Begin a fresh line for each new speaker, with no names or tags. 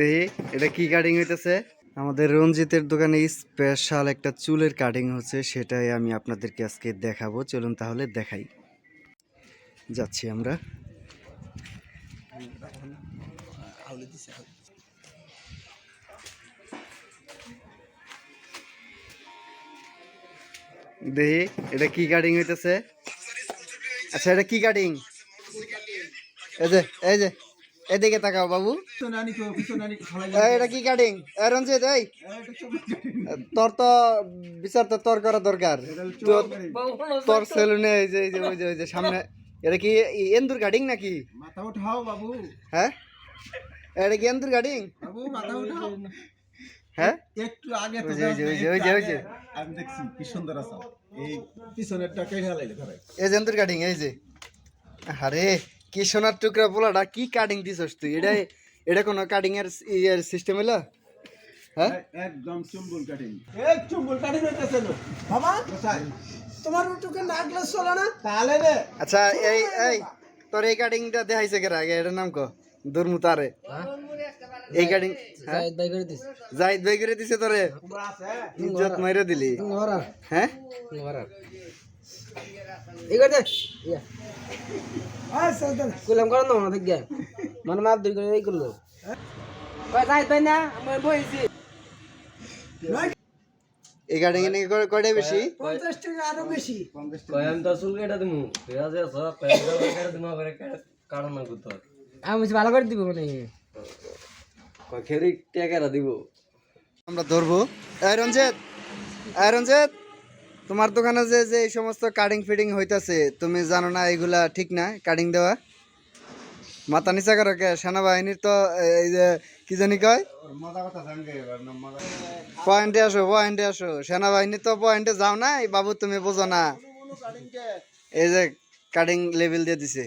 দেখি, এটা কি কাটিং হইতেছে? আমাদের রঞ্জিতের দোকানে স্পেশাল একটা চুলের কাটিং হচ্ছে, সেটাই আমি আপনাদেরকে আজকে দেখাবো। চলুন তাহলে দেখাই। যাচ্ছি আমরা। দেখি, এটা কি কাটিং হইতেছে? আচ্ছা এটা কি কাটিং এই যে এই যে। এদিকে তাকাও বাবু। এটা কি কাটিং রঞ্জিত এই। তোর তো বিচার তো তোর করা দরকার। তোর- সেলুনে এই যে ওই যে ওই যে সামনে এটা কি এন্দুর কাটিং নাকি?
মাথা উঠাও বাবু
হ্যাঁ? এটা কি এন্দুর কাটিং
বাবু মাথা উঠাও
হ্যাঁ?
একটু আগে
ওই ওই যে, ওই যে, ওই যে, ওই যে।
আমি দেখছি কি সুন্দর আছে এই পিছনেরটা কে ঢালাইলে ধরে
এই যে এন্দুর কাটিং এই যে। আরে কি সোনার টুকরা পোলাটা কি কাটিং দিছস তুই? এটা এটা কোনো কাটিং এর ইয়ের সিস্টেম হলো? হ্যাঁ?
একদম চুম্বুল কাটিং এই চুম্বুল কাটিং হইতেছে না বাবা কোথায়? তোমার টুকে লাগলে চলে না? তাহলে রে
আচ্ছা এই এই তোর এই কাটিংটা দেখাইছে কে আগে? এটার নাম কো? দুর্মুতারে এই কাটিং জাহিদ ভাই করে দিছে। তোরে?
তোমরা আছে?
ইজ্জত মাইরে দিলি। হ্যাঁ?
কুলাম করো না আমাদের গে। মানে মাপ দুই করে এই করল। কয় যাই তাই না? আমি বইছি
এই কাটিং এর নাকি কয়টা বেশি?
টাকা আরও বেশি।
কয়াম তো চুল কেটে দিমু। পেঁয়াজ আছে পেঁয়াজ কেটে দিমু করে কারণ না করতে
আমি বলছি ভালো করে দিব মানে।
কয় খেরি টেকারা দিব।
আমরা ধরবো। এই রঞ্জিত এই রঞ্জিত। তোমার দোকানে যে যে এই সমস্ত কাটিং ফিটিং হইতাছে, তুমি জানো না এগুলা ঠিক না কাটিং দেওয়া? মাথা নিচা করো কে, সেনাবাহিনীর তো এই যে, কি জানি কয়? পয়েন্টে আসো পয়েন্টে আসো। সেনাবাহিনী তো পয়েন্টে যাও না বাবু তুমি বোঝো না। এই যে কাটিং লেভেল দিয়ে দিছে।